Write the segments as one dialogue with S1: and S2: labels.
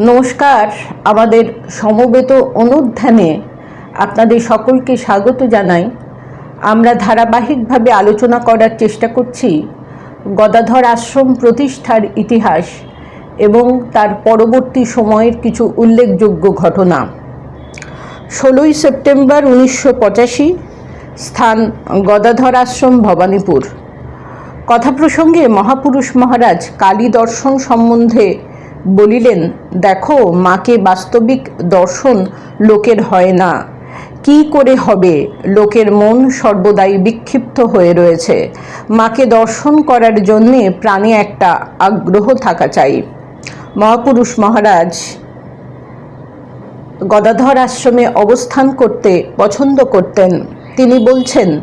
S1: নমস্কার। আমাদের সমবেত অনুধ্যানে আপনাদের সকলকে স্বাগত জানাই। আমরা ধারাবাহিকভাবে আলোচনা করার চেষ্টা করছি গদাধর আশ্রম প্রতিষ্ঠার ইতিহাস এবং তার পরবর্তী সময়ের কিছু উল্লেখযোগ্য ঘটনা। ষোলোই সেপ্টেম্বর উনিশশো পঁচাশি, স্থান গদাধর আশ্রম, ভবানীপুর। কথা প্রসঙ্গে মহাপুরুষ মহারাজ কালী দর্শন সম্বন্ধে বলিলেন, দেখো, মাকে বাস্তবিক দর্শন লোকের হয় না। কি করে হবে? লোকের মন সর্বদাই বিক্ষিপ্ত হয়ে রয়েছে। মাকে দর্শন করার জন্যে প্রাণে একটা আগ্রহ থাকা চাই। মহাপুরুষ মহারাজ গদাধর আশ্রমে অবস্থান করতে পছন্দ করতেন। তিনি বলছেন,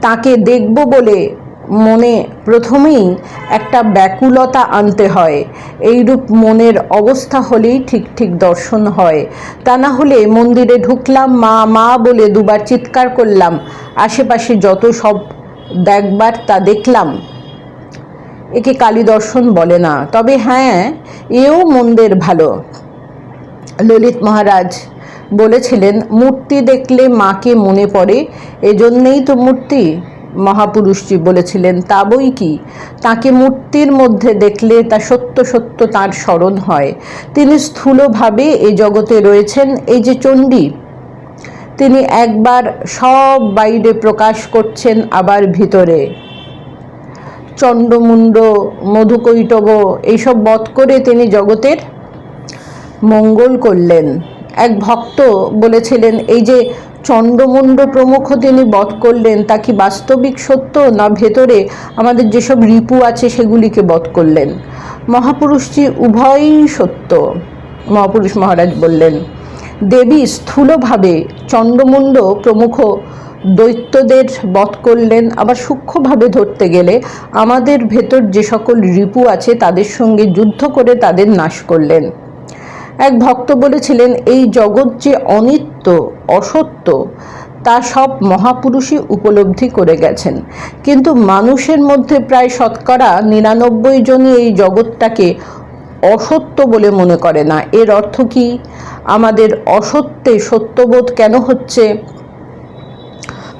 S1: তাকে দেখব বলে মনে প্রথমেই একটা ব্যাকুলতা আনতে হয়। এইরূপ মনের অবস্থা হলেই ঠিক ঠিক দর্শন হয়। তা না হলে মন্দিরে ঢুকলাম, মা মা বলে দুবার চিৎকার করলাম। আশেপাশে যত সব দেখবার তা দেখলাম। একে কালী দর্শন বলে না। তবে হ্যাঁ এও মন্দের ভালো। ললিত মহারাজ বলেছিলেন, মূর্তি দেখলে মাকে মনে পড়ে। এজন্যেই তো মূর্তি। মহাপুরুষজি বলেছিলেন, তা বই কি? তাকে মূর্তির মধ্যে দেখলে তা সত্য সত্য তার স্মরণ হয়। তিনি স্থূলভাবে এই জগতে রয়েছেন, এই যে চণ্ডী। তিনি একবার সব বাইরে প্রকাশ করছেন, আবার ভিতরে। চণ্ডমুণ্ড, মধুকৈটব, এইসব বধ করে তিনি জগতের মঙ্গল করলেন। এক ভক্ত বলেছিলেন, এই যে চণ্ডমুণ্ড প্রমুখ তিনি বধ করলেন, তা কি বাস্তবিক সত্য না ভেতরে আমাদের যেসব রিপু আছে সেগুলিকে বধ করলেন? মহাপুরুষজি, উভয়ই সত্য। মহাপুরুষ মহারাজ বললেন, দেবী স্থূলভাবে চণ্ডমুণ্ড প্রমুখ দৈত্যদের বধ করলেন, আবার সূক্ষ্মভাবে ধরতে গেলে আমাদের ভেতর যে সকল রিপু আছে তাদের সঙ্গে যুদ্ধ করে তাদের নাশ করলেন। এক ভক্ত বলেছিলেন, এই জগৎ যে অনিত্য, অসত্য, তা সব মহাপুরুষই উপলব্ধি করে গেছেন। কিন্তু মানুষের মধ্যে প্রায় শতকরা নিরানব্বই জনই এই জগৎটাকে অসত্য বলে মনে করে না। এর অর্থ কি? আমাদের অসত্যে সত্যবোধ কেন হচ্ছে?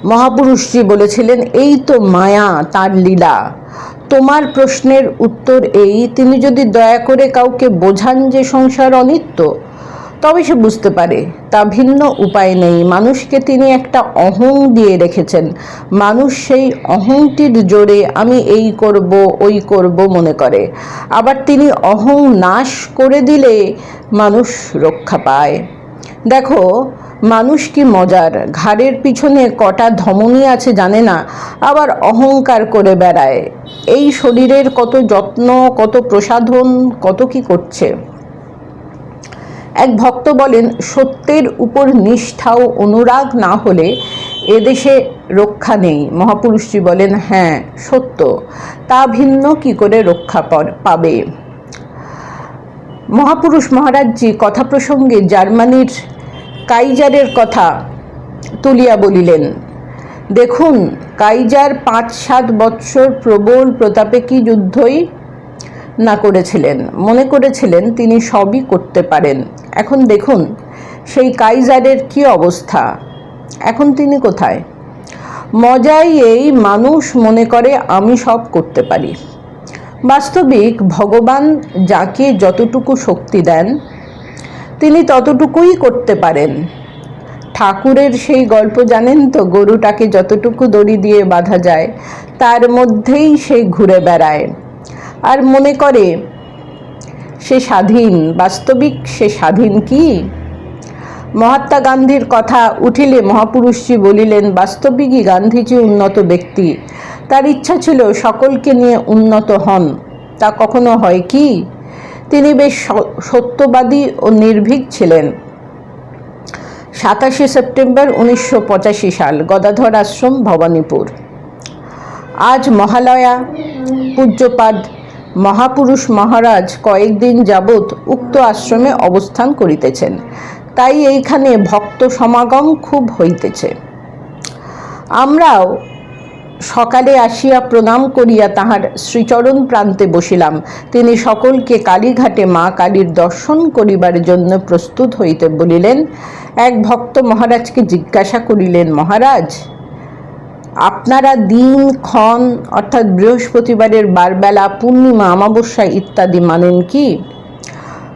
S1: মহাপুরুষজি বলেছিলেন, এই তো মায়া, তার লীলা। তোমার প্রশ্নের উত্তর এই। তিনি যদি দয়া করে কাউকে বোঝান যে সংসার অনিত্য, তবে সে বুঝতে পারে, তা ভিন্ন উপায় নেই। মানুষকে তিনি একটা অহং দিয়ে রেখেছেন। মানুষ সেই অহংটির জোরে, আমি এই করব, ওই করব মনে করে। আবার তিনি অহং নাশ করে দিলে মানুষ রক্ষা পায়। দেখো মানুষ কি মজার? ঘাড়ের পিছনে কটা ধমনী আছে জানে না, আবার অহংকার করে বেড়ায়। এই শরীরের কত যত্ন, কত প্রসাধন, কত কি করছে? এক ভক্ত বলেন, সত্যের উপর নিষ্ঠা ও অনুরাগ না হলে এদেশে রক্ষা নেই। মহাপুরুষজি বলেন হ্যাঁ সত্য। তা ভিন্ন কি করে রক্ষা পাবে? মহাপুরুষ মহারাজজি কথা প্রসঙ্গে জার্মানির কাইজারের কথা তুলিয়া বলিলেন, দেখুন, কাইজার পাঁচ সাত বৎসর প্রবল প্রতাপে কি যুদ্ধই না করেছিলেন। মনে করেছিলেন তিনি সবই করতে পারেন। এখন দেখুন, সেই কাইজারের কি অবস্থা। এখন তিনি কোথায়? মজাই এই মানুষ মনে করে আমি সব করতে পারি। বাস্তবিক ভগবান যাকে যতটুকু শক্তি দেন তিনি ততটুকুই করতে পারেন। ঠাকুরের সেই গল্প জানেন তো, গরুটাকে যতটুকু দড়ি দিয়ে বাঁধা যায়, তার মধ্যেই সে ঘুরে বেড়ায়। আর মনে করে, সে স্বাধীন, বাস্তবিক সে স্বাধীন কি? মহাত্মা গান্ধীর কথা উঠিলে মহাপুরুষজি বলিলেন, বাস্তবিকই গান্ধীজি উন্নত ব্যক্তি। তার ইচ্ছা ছিল সকলকে নিয়ে উন্নত হন। তা কখনো হয় কি? তিনি বেশ সত্যবাদী ও নির্ভীক ছিলেন। সাতাশে সেপ্টেম্বর উনিশশো পঁচাশি সাল, গদাধর আশ্রম, ভবানীপুর। আজ মহালয়া, পূজ্যপাদ মহাপুরুষ মহারাজ কয়েকদিন যাবৎ উক্ত আশ্রমে অবস্থান করিতেছেন। তাই এইখানে ভক্ত সমাগম খুব হইতেছে। আমরাও সকালে আসিয়া প্রণাম করিয়া তাহার শ্রীচরণ প্রান্তে বসিলাম। তিনি সকলকে কালীঘাটে মা কালীর দর্শন করিবার জন্য প্রস্তুত হইতে বলিলেন, এক ভক্ত মহারাজকে জিজ্ঞাসা করিলেন, মহারাজ, আপনারা দিন, ক্ষণ, অর্থাৎ বৃহস্পতিবারের বারবেলা, পূর্ণিমা, অমাবস্যা ইত্যাদি মানেন কি?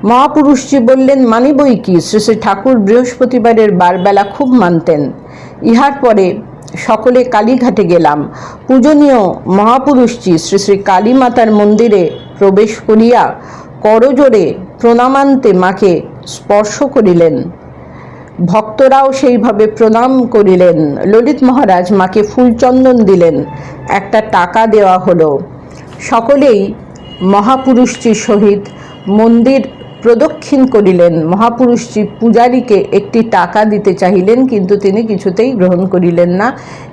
S1: মহাপুরুষজি বললেন, মানিবই কি? শ্রী শ্রী ঠাকুর বৃহস্পতিবারের বারবেলা খুব মানতেন। ইহার পরে সকলে কালীঘাটে গেলাম। পূজনীয় মহাপুরুষজি শ্রী শ্রী কালী মাতার মন্দিরে প্রবেশ করিয়া করজোরে প্রণামান্তে মাকে স্পর্শ করিলেন। ভক্তরাও সেইভাবে প্রণাম করিলেন। ললিত মহারাজ মাকে ফুলচন্দন দিলেন। একটা টাকা দেওয়া হলো। সকলেই মহাপুরুষটির সহিত মন্দির প্রদক্ষিণ করিলেন। মহাপুরুষজি পূজারীকে একটি টাকা দিতে চাহিলেন, কিন্তু তিনি কিছুতেই গ্রহণ করিলেন না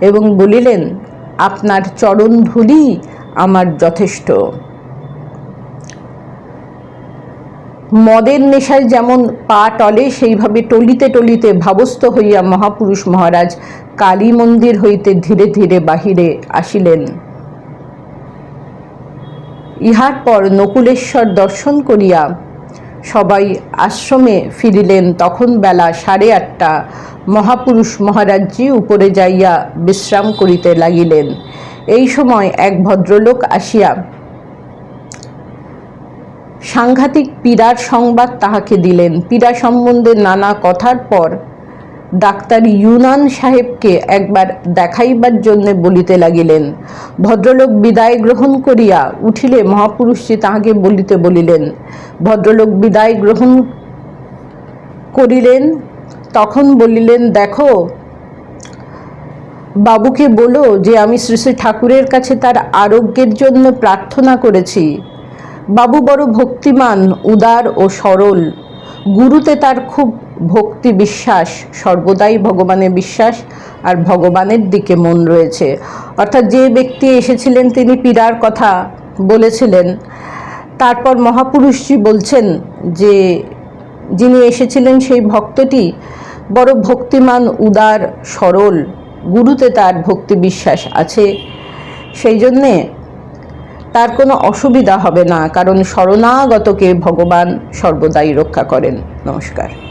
S1: এবং বলিলেন, আপনার চরণ ধুলি আমার যথেষ্ট। মদের নেশায় যেমন পা টলে, সেইভাবে টলিতে টলিতে ভাবস্থ হইয়া মহাপুরুষ মহারাজ কালী মন্দির হইতে ধীরে ধীরে বাহিরে আসিলেন। ইহার পর নকুলেশ্বর দর্শন করিয়া সবাই আশ্রমে ফিরিলেন। তখন বেলা সাড়ে আটটা মহাপুরুষ মহারাজজি উপরে যাইয়া বিশ্রাম করিতে লাগিলেন। এই সময় এক ভদ্রলোক আসিয়া সাংঘাতিক পীড়ার সংবাদ তাহাকে দিলেন। পীড়া সম্বন্ধে নানা কথার পর ডাক্তার ইউনান সাহেবকে একবার দেখাইবার জন্য বলিতে লাগিলেন। ভদ্রলোক বিদায় গ্রহণ করিয়া উঠিলে মহাপুরুষজি তাহাকে বলিতে বলিলেন, ভদ্রলোক বিদায় গ্রহণ করিলেন তখন বলিলেন, দেখো, বাবুকে বলো যে আমি শ্রী শ্রী ঠাকুরের কাছে তার আরোগ্যের জন্য প্রার্থনা করেছি। বাবু বড় ভক্তিমান, উদার ও সরল। গুরুতে তার খুব ভক্তি বিশ্বাস, সর্বদাই ভগবানে বিশ্বাস আর ভগবানের দিকে মন রয়েছে। অর্থাৎ যে ব্যক্তি এসেছিলেন তিনি পীড়ার কথা বলেছিলেন। তারপর মহাপুরুষজি বলছেন যে, যিনি এসেছিলেন সেই ভক্তটি বড় ভক্তিমান, উদার, সরল, গুরুতে তার ভক্তি বিশ্বাস আছে। সেই জন্যে তার কোনো অসুবিধা হবে না, কারণ শরণাগতকে ভগবান সর্বদাই রক্ষা করেন। নমস্কার।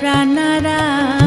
S2: প্রাণারা